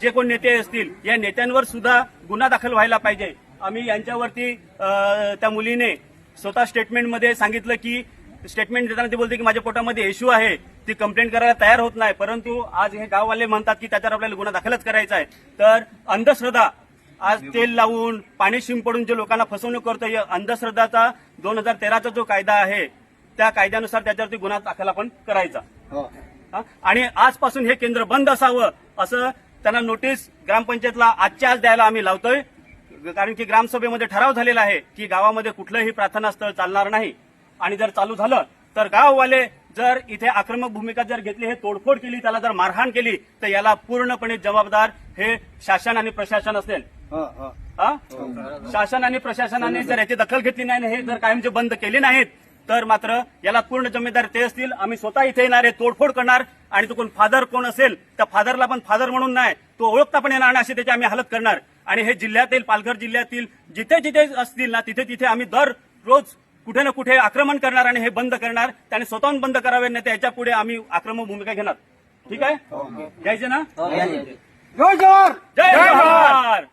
जे कोण नेते असतील या नेत्यांवर सुद्धा गुन्हा दाखल व्हायला पाहिजे. आम्ही यांच्यावरती त्या मुलीने स्वतः स्टेटमेंटमध्ये सांगितलं की स्टेटमेंट देताना ती बोलते की माझ्या पोटामध्ये इश्यू आहे. ती कंप्लेंट करायला तयार होत नाही. परंतु आज हे गाववाले म्हणतात की त्याच्यावर आपल्याला गुन्हा दाखलच करायचा आहे. तर अंधश्रद्धा आज तेल लावून पाणी शिंपडून जे लोकांना फसवणूक करतो या अंधश्रद्धाचा दोन हजार तेराचा जो कायदा आहे त्या कायद्यानुसार त्याच्यावरती गुन्हा दाखल आपण करायचा. हा? आणि आजपासून हे केंद्र बंद असावं असं त्यांना नोटीस ग्रामपंचायतला आजच्या आज द्यायला आम्ही लावतोय. कारण की ग्रामसभेमध्ये ठराव झालेला आहे की गावामध्ये कुठलंही प्रार्थना स्थळ चालणार नाही. आणि जर चालू झालं तर गाववाले जर इथे आक्रमक भूमिका जर घेतली हे तोडफोड केली त्याला जर मारहाण केली तर याला पूर्णपणे जबाबदार हे शासन आणि प्रशासन असेल. हा? शासन आणि प्रशासनाने जर याची दखल घेतली नाही हे जर कायमचे बंद केले नाहीत तर मात्र याला पूर्ण जबाबदार ते असतील. आम्ही स्वतः इथे येणार आहे तोडफोड करणार. आणि तो कोण फादर कोण असेल त्या फादरला पण फादर म्हणून नाही तो ओळखता पण येणार नाही अशी त्याची आम्ही हालत करणार. आणि हे जिल्ह्यातील पालघर जिल्ह्यातील जिथे जिथे असतील ना तिथे तिथे आम्ही दर रोज कुठे ना कुठे आक्रमण करणार आणि हे बंद करणार. त्याने स्वतःहून बंद करावे नाही त्याच्या पुढे आम्ही आक्रमक भूमिका घेणार. ठीक आहे? घ्यायचे ना? जय जवाहर जय जवाहर